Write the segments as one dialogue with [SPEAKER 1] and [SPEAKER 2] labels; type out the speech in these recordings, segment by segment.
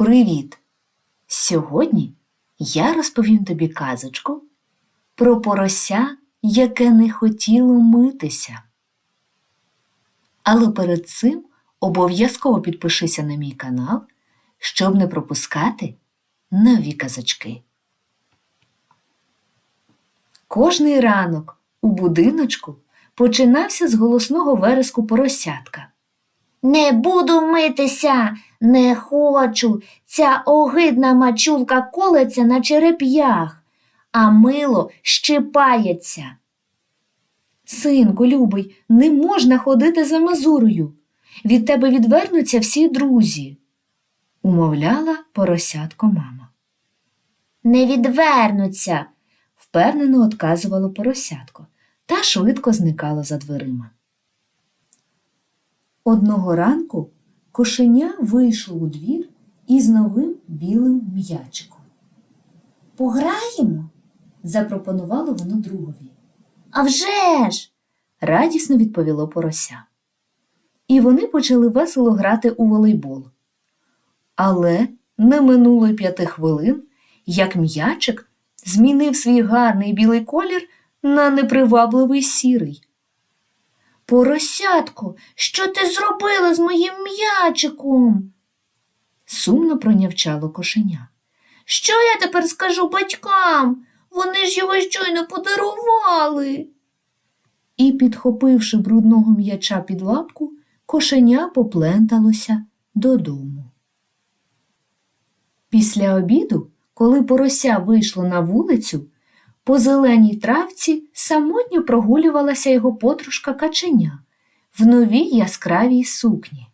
[SPEAKER 1] Привіт! Сьогодні я розповім тобі казочку про порося, яке не хотіло митися. Але перед цим обов'язково підпишися на мій канал, щоб не пропускати нові казочки. Кожний ранок у будиночку починався з голосного вереску поросятка.
[SPEAKER 2] Не буду митися, не хочу. Ця огидна мачулка колеться на череп'ях, а мило щипається.
[SPEAKER 1] Синку, любий, не можна ходити за мазурою. Від тебе відвернуться всі друзі, умовляла поросятко мама.
[SPEAKER 2] Не відвернуться.
[SPEAKER 1] Впевнено отказувало поросятко та швидко зникало за дверима. Одного ранку кошеня вийшло у двір із новим білим м'ячиком.
[SPEAKER 2] Пограємо?
[SPEAKER 1] Запропонувало воно другові.
[SPEAKER 2] А вже ж!
[SPEAKER 1] Радісно відповіло порося. І вони почали весело грати у волейбол. Але не минуло й п'яти хвилин, як м'ячик змінив свій гарний білий колір на непривабливий сірий.
[SPEAKER 2] Поросятко, що ти зробила з моїм м'ячиком?
[SPEAKER 1] Сумно пронявчало кошеня.
[SPEAKER 2] Що я тепер скажу батькам? Вони ж його щойно подарували.
[SPEAKER 1] І, підхопивши брудного м'яча під лапку, кошеня попленталося додому. Після обіду, коли порося вийшло на вулицю, по зеленій травці самотньо прогулювалася його подружка каченя в новій яскравій сукні.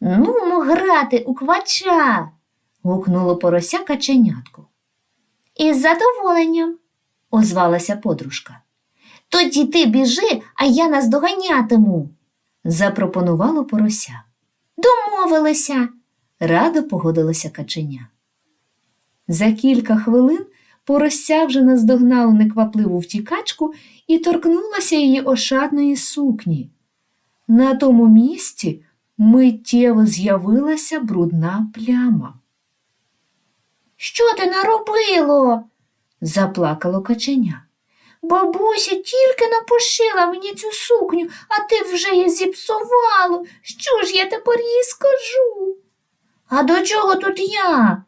[SPEAKER 2] Нумо грати у квача.
[SPEAKER 1] гукнуло порося каченятку.
[SPEAKER 2] Із задоволенням,
[SPEAKER 1] Озвалася подружка.
[SPEAKER 2] Тоді ти біжи, а я наздоганятиму.
[SPEAKER 1] Запропонувало порося.
[SPEAKER 2] Домовилися.
[SPEAKER 1] Радо погодилася каченя. За кілька хвилин порося вже наздогнало неквапливу втікачку і торкнулася її ошатної сукні. На тому місці миттєво з'явилася брудна пляма.
[SPEAKER 2] Що ти наробило?
[SPEAKER 1] Заплакало каченя.
[SPEAKER 2] Бабуся тільки напошила мені цю сукню, а ти вже її зіпсувало. Що ж я тепер їй скажу? А до чого тут я?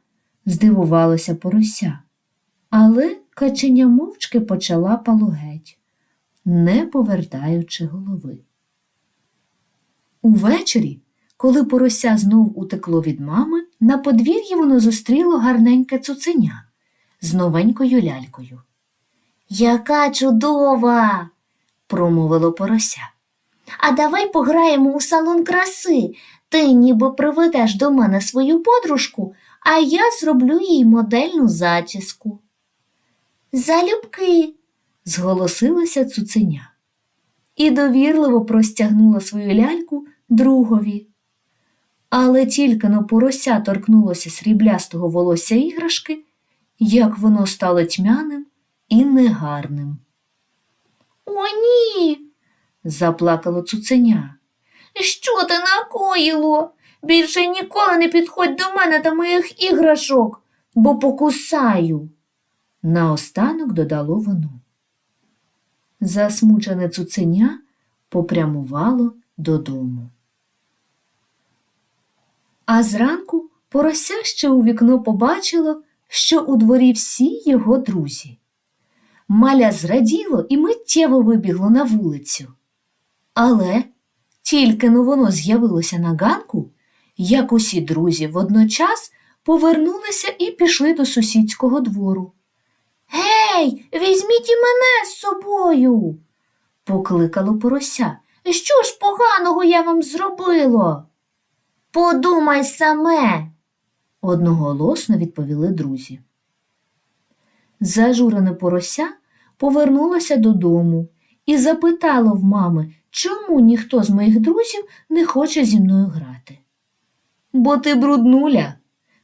[SPEAKER 1] здивувалося порося. Але каченя мовчки почала палогеть, не повертаючи голови. Увечері, коли порося знов утекло від мами, на подвір'ї воно зустріло гарненьке цуценя з новенькою лялькою.
[SPEAKER 2] Яка чудова!
[SPEAKER 1] Промовило порося.
[SPEAKER 2] А давай пограємо у салон краси. Ти ніби приведеш до мене свою подружку, а я зроблю їй модельну зачіску. Залюбки.
[SPEAKER 1] зголосилося цуценя і довірливо простягнула свою ляльку другові. Але тільки но порося торкнулося сріблястого волосся іграшки, як воно стало тьмяним і негарним.
[SPEAKER 2] О, ні.
[SPEAKER 1] Заплакало цуценя.
[SPEAKER 2] Що ти накоїло? Більше ніколи не підходь до мене та моїх іграшок, бо покусаю.
[SPEAKER 1] Наостанок додало воно. Засмучене цуценя попрямувало додому. А зранку порося ще у вікно побачило, що у дворі всі його друзі. Маля зраділо і миттєво вибігло на вулицю. Але тільки но воно з'явилося на ганку, як усі друзі водночас повернулися і пішли до сусідського двору.
[SPEAKER 2] Гей, візьміть і мене з собою.
[SPEAKER 1] Покликало порося.
[SPEAKER 2] Що ж поганого я вам зробило? Подумай саме.
[SPEAKER 1] Одноголосно відповіли друзі. Зажурене порося повернулося додому і запитало в мами, чому ніхто з моїх друзів не хоче зі мною грати. Бо ти бруднуля,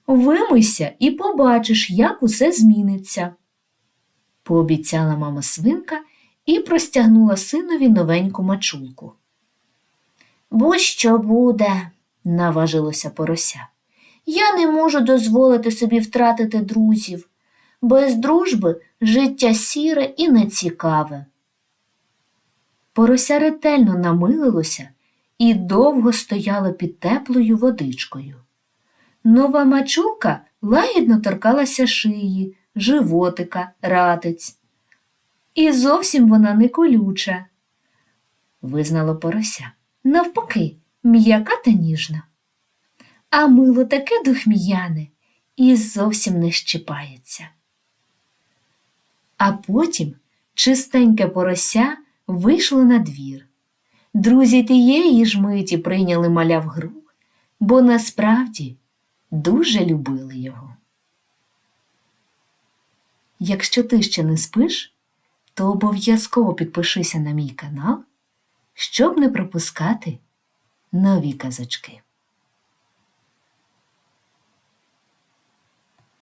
[SPEAKER 1] вимийся і побачиш, як усе зміниться. Пообіцяла мама свинка і простягнула синові новеньку мачулку.
[SPEAKER 2] Будь-що буде.
[SPEAKER 1] наважилося порося.
[SPEAKER 2] Я не можу дозволити собі втратити друзів. Без дружби життя сіре і нецікаве.
[SPEAKER 1] Порося ретельно намилилося і довго стояло під теплою водичкою. Нова мачулка лагідно торкалася шиї, животика, ратиць. І зовсім вона не колюча, визнало порося. Навпаки, м'яка та ніжна. А мило таке духм'яне і зовсім не щипається. А потім чистеньке порося вийшло на двір. Друзі тієї ж миті прийняли маля в гру, бо насправді дуже любили його. Якщо ти ще не спиш, то обов'язково підпишися на мій канал, щоб не пропускати нові казочки.